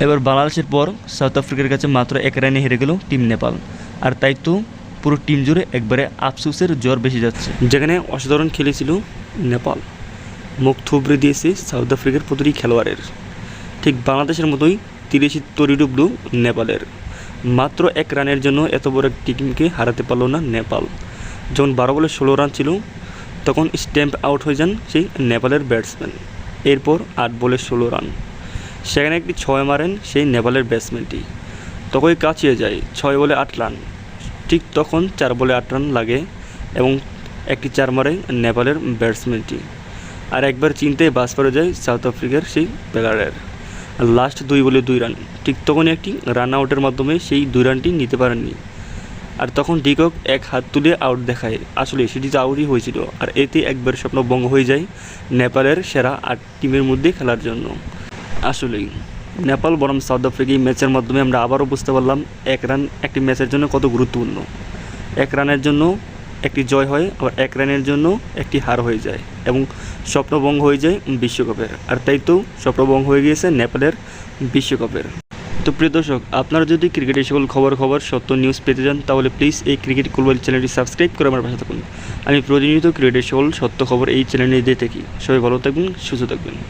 এবার বাংলাদেশের পর সাউথ আফ্রিকার কাছে মাত্র এক রানে হেরে গেল টিম নেপাল। আর তাই তো পুরো টিম জুড়ে একবারে আফসোসের জ্বর বেশি যাচ্ছে। যেখানে অসাধারণ খেলেছিল নেপাল। মুখ থুবড়ে দিয়েছে সাউথ আফ্রিকার প্রতিটি খেলোয়াড়ের। ঠিক বাংলাদেশের মতোই তিরিশি তরি ডুবলো নেপালের। মাত্র এক রানের জন্য এত বড় একটি টিমকে হারাতে পারল না নেপাল। যখন বারো বলে ষোলো রান ছিল, তখন স্ট্যাম্প আউট হয়ে যান সেই নেপালের ব্যাটসম্যান। এরপর আট বলে ষোলো রান। সেখানে একটি ছয় মারেন সেই নেপালের ব্যাটসম্যানটি। তখনই কাছিয়ে যায় ছয় বলে আট রান। ঠিক তখন চার বলে আট রান লাগে এবং একটি চার মারে নেপালের ব্যাটসম্যানটি। আর একবার চিনতে বাস পড়ে যায় সাউথ আফ্রিকার সেই প্লেয়ারের লাস্ট দুই বলে দুই রান। ঠিক তখনই একটি রান আউটের মাধ্যমে সেই দুই রানটি নিতে পারেননি। আর তখন ডিকক এক হাত তুলে আউট দেখায়। আসলে সেটি তো আউটই হয়েছিল। আর এতে একবার স্বপ্ন ভঙ্গ হয়ে যায় নেপালের সেরা আট টিমের মধ্যে খেলার জন্য। আসলেই। নেপাল বনাম সাউথ আফ্রিকা এই ম্যাচের মাধ্যমে আমরা আবারও বুঝতে পারলাম এক রান একটি ম্যাচের জন্য কত গুরুত্বপূর্ণ। এক রানের জন্য একটি জয় হয়, আবার এক রানের জন্য একটি হার হয়ে যায় এবং স্বপ্নভঙ্গ হয়ে যায় বিশ্বকাপের। আর তাই তো স্বপ্নভঙ্গ হয়ে গিয়েছে নেপালের বিশ্বকাপের। তো প্রিয় দর্শক, আপনারা যদি ক্রিকেটের সকল খবর খবর সত্য নিউজ পেতে চান, তাহলে প্লিজ এই ক্রিকেট কুলবাল চ্যানেলটি সাবস্ক্রাইব করে আমার পাশে থাকুন। আমি প্রতিনিয়ত ক্রিকেটের সকল সত্য খবর এই চ্যানেলে দিয়ে থাকি। সবাই ভালো থাকবেন, সুস্থ থাকবেন।